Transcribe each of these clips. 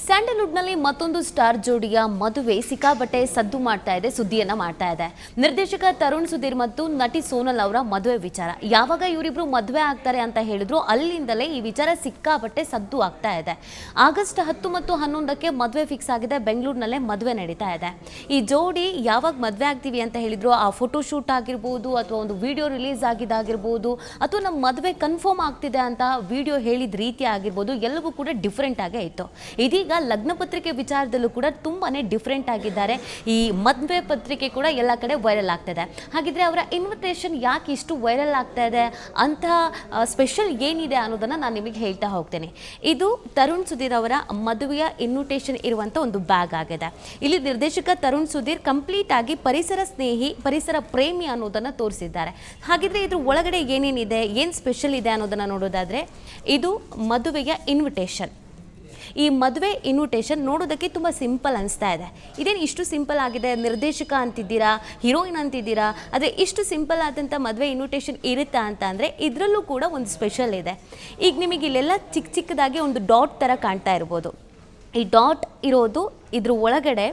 ಸ್ಯಾಂಡಲ್ವುಡ್ನಲ್ಲಿ ಮತ್ತೊಂದು ಸ್ಟಾರ್ ಜೋಡಿಯ ಮದುವೆ ಸಿಕ್ಕಾಪಟ್ಟೆ ಸದ್ದು ಮಾಡ್ತಾ ಇದೆ, ಸುದ್ದಿಯನ್ನ ಮಾಡ್ತಾ ಇದೆ. ನಿರ್ದೇಶಕ ತರುಣ್ ಸುಧೀರ್ ಮತ್ತು ನಟಿ ಸೋನಲ್ ಅವರ ಮದುವೆ ವಿಚಾರ. ಯಾವಾಗ ಇವರಿಬ್ರು ಮದುವೆ ಆಗ್ತಾರೆ ಅಂತ ಹೇಳಿದ್ರು, ಅಲ್ಲಿಂದಲೇ ಈ ವಿಚಾರ ಸಿಕ್ಕಾಪಟ್ಟೆ ಸದ್ದು ಆಗ್ತಾ ಇದೆ. ಆಗಸ್ಟ್ ಹತ್ತು ಮತ್ತು ಹನ್ನೊಂದಕ್ಕೆ ಮದುವೆ ಫಿಕ್ಸ್ ಆಗಿದೆ, ಬೆಂಗಳೂರಿನಲ್ಲೇ ಮದುವೆ ನಡೀತಾ ಇದೆ. ಈ ಜೋಡಿ ಯಾವಾಗ ಮದುವೆ ಆಗ್ತೀವಿ ಅಂತ ಹೇಳಿದ್ರು, ಆ ಫೋಟೋ ಶೂಟ್ ಆಗಿರ್ಬೋದು ಅಥವಾ ಒಂದು ವಿಡಿಯೋ ರಿಲೀಸ್ ಆಗಿದ್ದಾಗಿರ್ಬೋದು, ಅಥವಾ ನಮ್ಮ ಮದುವೆ ಕನ್ಫರ್ಮ್ ಆಗ್ತಿದೆ ಅಂತ ವಿಡಿಯೋ ಹೇಳಿದ ರೀತಿ ಆಗಿರ್ಬೋದು, ಎಲ್ಲವೂ ಕೂಡ ಡಿಫ್ರೆಂಟ್ ಆಗೇ ಇತ್ತು. ಇದೀಗ ಲಗ್ನ ಪತ್ರಿಕೆ ವಿಚಾರದಲ್ಲೂ ಕೂಡ ತುಂಬಾನೇ ಡಿಫ್ರೆಂಟ್ ಆಗಿದ್ದಾರೆ. ಈ ಮದುವೆ ಪತ್ರಿಕೆ ಕೂಡ ಎಲ್ಲ ಕಡೆ ವೈರಲ್ ಆಗ್ತಿದೆ. ಹಾಗಿದ್ರೆ ಅವರ ಇನ್ವಿಟೇಷನ್ ಯಾಕೆ ಇಷ್ಟು ವೈರಲ್ ಆಗ್ತಾ ಇದೆ? ಅಂತ ಸ್ಪೆಷಲ್ ಏನಿದೆ ಅನ್ನೋದನ್ನ ನಾನು ನಿಮಗೆ ಹೇಳ್ತಾ ಹೋಗ್ತೇನೆ. ಇದು ತರುಣ್ ಸುಧೀರ್ ಅವರ ಮದುವೆಯ ಇನ್ವಿಟೇಷನ್ ಇರುವಂತ ಒಂದು ಬ್ಯಾಗ್ ಆಗಿದೆ. ಇಲ್ಲಿ ನಿರ್ದೇಶಕ ತರುಣ್ ಸುಧೀರ್ ಕಂಪ್ಲೀಟ್ ಆಗಿ ಪರಿಸರ ಸ್ನೇಹಿ, ಪರಿಸರ ಪ್ರೇಮಿ ಅನ್ನೋದನ್ನ ತೋರಿಸಿದ್ದಾರೆ. ಹಾಗಿದ್ರೆ ಇದ್ರ ಒಳಗಡೆ ಏನೇನಿದೆ? ಏನು ಸ್ಪೆಷಲ್ ಇದೆ ಅನ್ನೋದನ್ನ ನೋಡೋದಾದ್ರೆ, ಇದು ಮದುವೆಯ ಇನ್ವಿಟೇಷನ್ ಈ ಮದುವೆ ಇನ್ವಿಟೇಷನ್ ನೋಡೋದಕ್ಕೆ ತುಂಬ ಸಿಂಪಲ್ ಅನಿಸ್ತಾ ಇದೆ. ಇದೇನು ಇಷ್ಟು ಸಿಂಪಲ್ ಆಗಿದೆ? ನಿರ್ದೇಶಕ ಅಂತಿದ್ದೀರಾ? ಹೀರೋಯಿನ್ ಅಂತಿದ್ದೀರಾ? ಆದರೆ ಇಷ್ಟು ಸಿಂಪಲ್ ಆದಂಥ ಮದುವೆ ಇನ್ವಿಟೇಷನ್ ಇರುತ್ತಾ ಅಂತ ಅಂದರೆ ಇದರಲ್ಲೂ ಕೂಡ ಒಂದು ಸ್ಪೆಷಲ್ ಇದೆ. ಈಗ ನಿಮಗೆ ಇಲ್ಲೆಲ್ಲ ಚಿಕ್ಕ ಚಿಕ್ಕದಾಗಿ ಒಂದು ಡಾಟ್ ಥರ ಕಾಣ್ತಾ ಇರ್ಬೋದು. ಈ ಡಾಟ್ ಇರೋದು ಇದ್ರ ಒಳಗಡೆ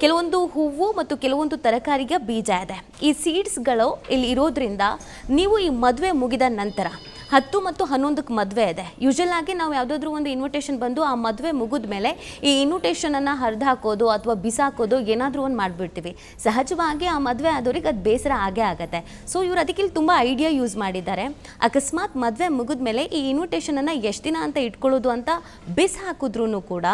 ಕೆಲವೊಂದು ಹೂವು ಮತ್ತು ಕೆಲವೊಂದು ತರಕಾರಿಗೆ ಬೀಜ ಇದೆ. ಈ ಸೀಡ್ಸ್ಗಳು ಇಲ್ಲಿ ಇರೋದ್ರಿಂದ ನೀವು ಈ ಮದುವೆ ಮುಗಿದ ನಂತರ ಹತ್ತು ಮತ್ತು ಹನ್ನೊಂದಕ್ಕೆ ಮದುವೆ ಇದೆ. ಯೂಶಲ್ ಆಗಿ ನಾವು ಯಾವುದಾದ್ರೂ ಒಂದು ಇನ್ವಿಟೇಷನ್ ಬಂದು ಆ ಮದುವೆ ಮುಗಿದ ಮೇಲೆ ಈ ಇನ್ವಿಟೇಷನನ್ನು ಹರಿದು ಹಾಕೋದು ಅಥವಾ ಬಿಸಾಕೋದು ಏನಾದರೂ ಒಂದು ಮಾಡಿಬಿಡ್ತೀವಿ. ಸಹಜವಾಗಿ ಆ ಮದುವೆ ಆದವ್ರಿಗೆ ಅದು ಬೇಸರ ಆಗೇ ಆಗುತ್ತೆ. ಸೊ ಇವ್ರು ಅದಕ್ಕೆ ಇಲ್ಲಿ ತುಂಬ ಐಡಿಯಾ ಯೂಸ್ ಮಾಡಿದ್ದಾರೆ. ಅಕಸ್ಮಾತ್ ಮದುವೆ ಮುಗಿದ ಮೇಲೆ ಈ ಇನ್ವಿಟೇಷನನ್ನು ಎಷ್ಟು ದಿನ ಅಂತ ಇಟ್ಕೊಳ್ಳೋದು ಅಂತ ಬಿಸ್ ಹಾಕಿದ್ರೂ ಕೂಡ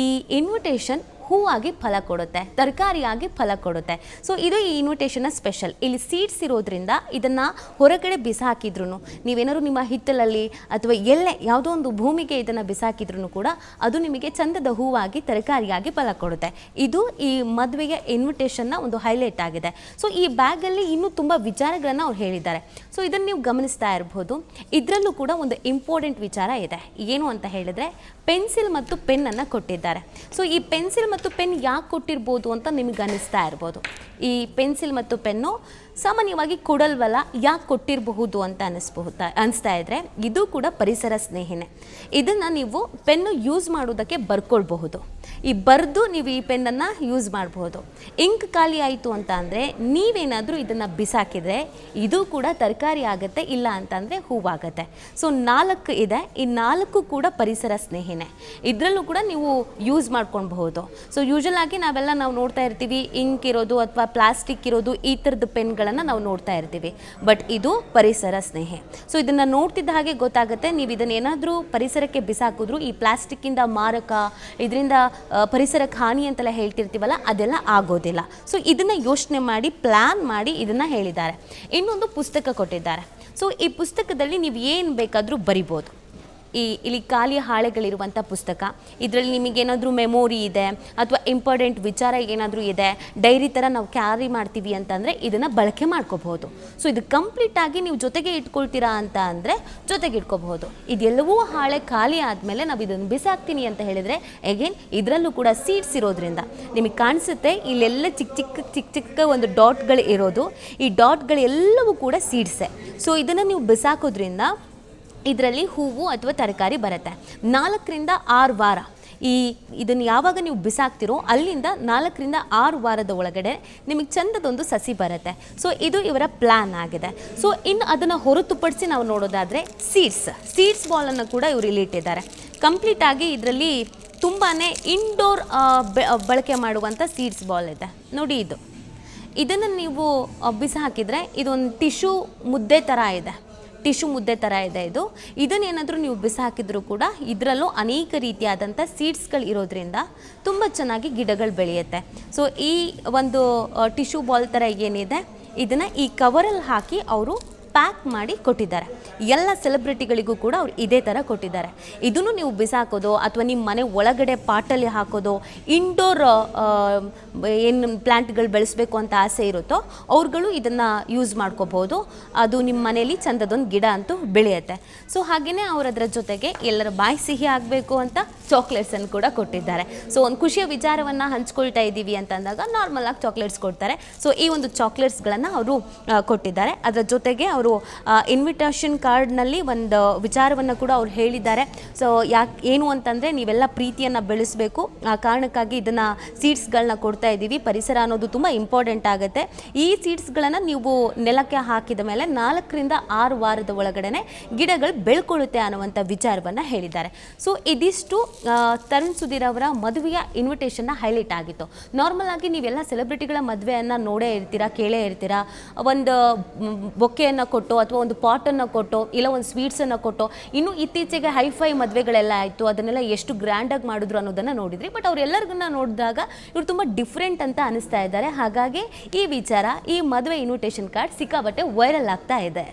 ಈ ಇನ್ವಿಟೇಷನ್ ಹೂವಾಗಿ ಫಲ ಕೊಡುತ್ತೆ, ತರಕಾರಿಯಾಗಿ ಫಲ ಕೊಡುತ್ತೆ. ಸೊ ಇದು ಈ ಇನ್ವಿಟೇಷನ್ನ ಸ್ಪೆಷಲ್ ಇಲ್ಲಿ ಸೀಡ್ಸ್ ಇರೋದ್ರಿಂದ ಇದನ್ನು ಹೊರಗಡೆ ಬಿಸಾಕಿದ್ರು ನೀವೇನಾದ್ರು ನಿಮ್ಮ ಹಿತ್ತಲಲ್ಲಿ ಅಥವಾ ಎಲ್ಲೇ ಯಾವುದೋ ಒಂದು ಭೂಮಿಗೆ ಇದನ್ನು ಬಿಸಾಕಿದ್ರು ಕೂಡ ಅದು ನಿಮಗೆ ಚಂದದ ಹೂವಾಗಿ, ತರಕಾರಿಯಾಗಿ ಫಲ ಕೊಡುತ್ತೆ. ಇದು ಈ ಮದುವೆಗೆ ಇನ್ವಿಟೇಷನ್ನ ಒಂದು ಹೈಲೈಟ್ ಆಗಿದೆ. ಸೊ ಈ ಬ್ಯಾಗಲ್ಲಿ ಇನ್ನೂ ತುಂಬ ವಿಚಾರಗಳನ್ನು ಅವ್ರು ಹೇಳಿದ್ದಾರೆ. ಸೊ ಇದನ್ನು ನೀವು ಗಮನಿಸ್ತಾ ಇರಬಹುದು ಇದರಲ್ಲೂ ಕೂಡ ಒಂದು ಇಂಪಾರ್ಟೆಂಟ್ ವಿಚಾರ ಇದೆ. ಏನು ಅಂತ ಹೇಳಿದ್ರೆ ಪೆನ್ಸಿಲ್ ಮತ್ತು ಪೆನ್ನನ್ನು ಕೊಟ್ಟಿದ್ದಾರೆ. ಸೊ ಈ ಪೆನ್ಸಿಲ್ ಪೆನ್ ಯಾಕೆ ಕೊಟ್ಟಿರ್ಬೋದು ಅಂತ ನಿಮಗೆ ಅನ್ನಿಸ್ತಾ ಇರ್ಬೋದು? ಈ ಪೆನ್ಸಿಲ್ ಮತ್ತು ಪೆನ್ನು ಸಾಮಾನ್ಯವಾಗಿ ಕೊಡಲ್ವಲ್ಲ ಯಾಕೆ ಕೊಟ್ಟಿರಬಹುದು ಅಂತ ಅನಿಸ್ಬಹುದ ಅನಿಸ್ತಾ ಇದ್ರೆ ಇದು ಕೂಡ ಪರಿಸರ ಸ್ನೇಹಿನೇ. ಇದನ್ನು ನೀವು ಪೆನ್ನು ಯೂಸ್ ಮಾಡೋದಕ್ಕೆ ಬರ್ಕೊಳ್ಬಹುದು. ಈ ಬರೆದು ನೀವು ಈ ಪೆನ್ನನ್ನು ಯೂಸ್ ಮಾಡಬಹುದು. ಇಂಕ್ ಖಾಲಿ ಆಯಿತು ಅಂತ ಅಂದರೆ ನೀವೇನಾದರೂ ಇದನ್ನು ಬಿಸಾಕಿದರೆ ಇದು ಕೂಡ ತರಕಾರಿ ಆಗುತ್ತೆ, ಇಲ್ಲ ಅಂತಂದರೆ ಹೂವಾಗುತ್ತೆ. ಸೊ, ನಾಲ್ಕು ಇದೆ. ಈ ನಾಲ್ಕು ಕೂಡ ಪರಿಸರ ಸ್ನೇಹಿನೇ. ಇದರಲ್ಲೂ ಕೂಡ ನೀವು ಯೂಸ್ ಮಾಡ್ಕೊಳ್ಬಹುದು. ಸೊ ಯೂಶಲ್ ಆಗಿ ನಾವೆಲ್ಲ ನಾವು ನೋಡ್ತಾ ಇರ್ತೀವಿ, ಇಂಕ್ ಇರೋದು ಅಥವಾ ಪ್ಲಾಸ್ಟಿಕ್ ಇರೋದು ಈ ಥರದ ಪೆನ್ಗಳನ್ನು ನಾವು ನೋಡ್ತಾ ಇರ್ತೀವಿ. ಬಟ್ ಇದು ಪರಿಸರ ಸ್ನೇಹಿ. ಸೊ ಇದನ್ನು ನೋಡ್ತಿದ್ದ ಹಾಗೆ ಗೊತ್ತಾಗುತ್ತೆ. ನೀವು ಇದನ್ನು ಏನಾದರೂ ಪರಿಸರಕ್ಕೆ ಬಿಸಾಕಿದ್ರು, ಈ ಪ್ಲಾಸ್ಟಿಕ್ಕಿಂದ ಮಾರಕ, ಇದರಿಂದ ಪರಿಸರಕ್ಕೆ ಹಾನಿ ಅಂತೆಲ್ಲ ಹೇಳ್ತಿರ್ತೀವಲ್ಲ, ಅದೆಲ್ಲ ಆಗೋದಿಲ್ಲ. ಸೊ ಇದನ್ನು ಯೋಚನೆ ಮಾಡಿ ಪ್ಲ್ಯಾನ್ ಮಾಡಿ ಇದನ್ನು ಹೇಳಿದ್ದಾರೆ. ಇನ್ನೊಂದು ಪುಸ್ತಕ ಕೊಟ್ಟಿದ್ದಾರೆ. ಸೊ ಈ ಪುಸ್ತಕದಲ್ಲಿ ನೀವು ಏನು ಬೇಕಾದರೂ ಬರಿಬೋದು. ಈ ಇಲ್ಲಿ ಖಾಲಿ ಹಾಳೆಗಳಿರುವಂಥ ಪುಸ್ತಕ. ಇದರಲ್ಲಿ ನಿಮಗೇನಾದರೂ ಮೆಮೊರಿ ಇದೆ ಅಥವಾ ಇಂಪಾರ್ಟೆಂಟ್ ವಿಚಾರ ಏನಾದರೂ ಇದೆ ಡೈರಿ ಥರ ನಾವು ಕ್ಯಾರಿ ಮಾಡ್ತೀವಿ ಅಂತಂದರೆ ಇದನ್ನು ಬಳಕೆ ಮಾಡ್ಕೋಬಹುದು. ಸೊ ಇದು ಕಂಪ್ಲೀಟಾಗಿ ನೀವು ಜೊತೆಗೆ ಇಟ್ಕೊಳ್ತೀರಾ ಅಂತ ಅಂದರೆ ಜೊತೆಗೆ ಇಟ್ಕೋಬಹುದು. ಇದೆಲ್ಲವೂ ಹಾಳೆ ಖಾಲಿ ಆದಮೇಲೆ ನಾವು ಇದನ್ನು ಬಿಸಾಕ್ತೀನಿ ಅಂತ ಹೇಳಿದರೆ ಎಗೇನ್ ಇದರಲ್ಲೂ ಕೂಡ ಸೀಡ್ಸ್ ಇರೋದ್ರಿಂದ ನಿಮಗೆ ಕಾಣಿಸುತ್ತೆ, ಇಲ್ಲೆಲ್ಲ ಚಿಕ್ಕ ಚಿಕ್ಕ ಚಿಕ್ಕ ಚಿಕ್ಕ ಒಂದು ಡಾಟ್ಗಳು ಇರೋದು. ಈ ಡಾಟ್ಗಳೆಲ್ಲವೂ ಕೂಡ ಸೀಡ್ಸೆ ಸೊ ಇದನ್ನು ನೀವು ಬಿಸಾಕೋದ್ರಿಂದ ಇದರಲ್ಲಿ ಹೂವು ಅಥವಾ ತರಕಾರಿ ಬರುತ್ತೆ. ನಾಲ್ಕರಿಂದ ಆರು ವಾರ. ಈ ಇದನ್ನು ಯಾವಾಗ ನೀವು ಬಿಸಾಕ್ತಿರೋ ಅಲ್ಲಿಂದ ನಾಲ್ಕರಿಂದ ಆರು ವಾರದ ಒಳಗಡೆ ನಿಮಗೆ ಚಂದದೊಂದು ಸಸಿ ಬರುತ್ತೆ. ಸೊ ಇದು ಇವರ ಪ್ಲ್ಯಾನ್ ಆಗಿದೆ. ಸೊ ಇನ್ನು ಅದನ್ನು ಹೊರತುಪಡಿಸಿ ನಾವು ನೋಡೋದಾದರೆ ಸೀಡ್ಸ್ ಸೀಡ್ಸ್ ಬಾಲನ್ನು ಕೂಡ ಇವರು ಇಲ್ಲಿ ಇಟ್ಟಿದ್ದಾರೆ. ಕಂಪ್ಲೀಟ್ ಆಗಿ ಇದರಲ್ಲಿ ತುಂಬಾ ಇಂಡೋರ್ ಬಳಕೆ ಮಾಡುವಂಥ ಸೀಡ್ಸ್ ಬಾಲ್ ಇದೆ. ನೋಡಿ ಇದು. ಇದನ್ನು ನೀವು ಬಿಸಾಕಿದರೆ ಇದೊಂದು ಟಿಶ್ಯೂ ಮುದ್ದೆ ಥರ ಇದೆ. ಟಿಶ್ಯೂ ಮುದ್ದೆ ಥರ ಇದೆ ಇದು. ಇದನ್ನೇನಾದರೂ ನೀವು ಬಿಸಾಕಿದ್ರೂ ಕೂಡ ಇದರಲ್ಲೂ ಅನೇಕ ರೀತಿಯಾದಂಥ ಸೀಡ್ಸ್ಗಳು ಇರೋದ್ರಿಂದ ತುಂಬ ಚೆನ್ನಾಗಿ ಗಿಡಗಳು ಬೆಳೆಯುತ್ತೆ. ಸೊ ಈ ಒಂದು ಟಿಶ್ಯೂ ಬಾಲ್ ಥರ ಏನಿದೆ, ಇದನ್ನು ಈ ಕವರಲ್ಲಿ ಹಾಕಿ ಅವರು ಪ್ಯಾಕ್ ಮಾಡಿ ಕೊಟ್ಟಿದ್ದಾರೆ. ಎಲ್ಲ ಸೆಲೆಬ್ರಿಟಿಗಳಿಗೂ ಕೂಡ ಅವ್ರು ಇದೇ ಥರ ಕೊಟ್ಟಿದ್ದಾರೆ. ಇದನ್ನು ನೀವು ಬಿಸಾಕೋದು ಅಥವಾ ನಿಮ್ಮ ಮನೆ ಒಳಗಡೆ ಪಾಟಲ್ಲಿ ಹಾಕೋದು ಇಂಡೋರ್ ಏನು ಪ್ಲ್ಯಾಂಟ್ಗಳು ಬೆಳೆಸಬೇಕು ಅಂತ ಆಸೆ ಇರುತ್ತೋ ಅವ್ರುಗಳು ಇದನ್ನು ಯೂಸ್ ಮಾಡ್ಕೋಬೋದು ಅದು ನಿಮ್ಮ ಮನೇಲಿ ಚಂದದೊಂದು ಗಿಡ ಅಂತೂ ಬೆಳೆಯುತ್ತೆ. ಸೊ ಹಾಗೆಯೇ ಅವ್ರು ಅದರ ಜೊತೆಗೆ ಎಲ್ಲರ ಬಾಯಿ ಸಿಹಿ ಆಗಬೇಕು ಅಂತ ಚಾಕ್ಲೇಟ್ಸನ್ನು ಕೂಡ ಕೊಟ್ಟಿದ್ದಾರೆ. ಸೊ ಒಂದು ಖುಷಿಯ ವಿಚಾರವನ್ನು ಹಂಚ್ಕೊಳ್ತಾ ಇದ್ದೀವಿ ಅಂತಂದಾಗ ನಾರ್ಮಲ್ ಆಗಿ ಚಾಕ್ಲೇಟ್ಸ್ ಕೊಡ್ತಾರೆ. ಸೊ ಈ ಒಂದು ಚಾಕ್ಲೇಟ್ಸ್ಗಳನ್ನು ಅವರು ಕೊಟ್ಟಿದ್ದಾರೆ. ಅದರ ಜೊತೆಗೆ ಅವರು ಅವರು ಇನ್ವಿಟೇಷನ್ ಕಾರ್ಡ್ನಲ್ಲಿ ಒಂದು ವಿಚಾರವನ್ನು ಕೂಡ ಅವ್ರು ಹೇಳಿದ್ದಾರೆ. ಸೊ ಯಾಕೆ, ಏನು ಅಂತಂದರೆ ನೀವೆಲ್ಲ ಪ್ರೀತಿಯನ್ನು ಬೆಳೆಸಬೇಕು. ಆ ಕಾರಣಕ್ಕಾಗಿ ಇದನ್ನು ಸೀಡ್ಸ್ಗಳನ್ನ ಕೊಡ್ತಾ ಇದ್ದೀವಿ. ಪರಿಸರ ಅನ್ನೋದು ತುಂಬ ಇಂಪಾರ್ಟೆಂಟ್ ಆಗುತ್ತೆ. ಈ ಸೀಡ್ಸ್ಗಳನ್ನು ನೀವು ನೆಲಕ್ಕೆ ಹಾಕಿದ ಮೇಲೆ ನಾಲ್ಕರಿಂದ ಆರು ವಾರದ ಒಳಗಡೆ ಗಿಡಗಳು ಬೆಳ್ಕೊಳ್ಳುತ್ತೆ ಅನ್ನುವಂಥ ವಿಚಾರವನ್ನು ಹೇಳಿದ್ದಾರೆ. ಸೊ ಇದಿಷ್ಟು ತರುಣ್ ಸುಧೀರ್ ಅವರ ಮದುವೆಯ ಇನ್ವಿಟೇಷನ್ನ ಹೈಲೈಟ್ ಆಗಿತ್ತು. ನಾರ್ಮಲ್ ಆಗಿ ನೀವೆಲ್ಲ ಸೆಲೆಬ್ರಿಟಿಗಳ ಮದುವೆಯನ್ನು ನೋಡೇ ಇರ್ತೀರಾ, ಕೇಳೇ ಇರ್ತೀರಾ? ಒಂದು ಬೊಕ್ಕೆಯನ್ನು ಕೊಟ್ಟು ಅಥವಾ ಒಂದು ಪಾಟನ್ನು ಕೊಟ್ಟು ಇಲ್ಲ ಒಂದು ಸ್ವೀಟ್ಸನ್ನು ಕೊಟ್ಟು ಇನ್ನು ಇತ್ತೀಚೆಗೆ ಹೈಫೈ ಮದುವೆಗಳೆಲ್ಲ ಆಯಿತು, ಅದನ್ನೆಲ್ಲ ಎಷ್ಟು ಗ್ರ್ಯಾಂಡಾಗಿ ಮಾಡಿದ್ರು ಅನ್ನೋದನ್ನು ನೋಡಿದ್ರಿ. ಬಟ್ ಅವರೆಲ್ಲರಿಗನ್ನ ನೋಡಿದಾಗ ಇವರು ತುಂಬ ಡಿಫ್ರೆಂಟ್ ಅಂತ ಅನಿಸ್ತಾ ಇದ್ದಾರೆ. ಹಾಗಾಗಿ ಈ ವಿಚಾರ, ಈ ಮದುವೆ ಇನ್ವಿಟೇಷನ್ ಕಾರ್ಡ್ ಸಿಕ್ಕಾಬಟ್ಟೆ ವೈರಲ್ ಆಗ್ತಾ ಇದೆ.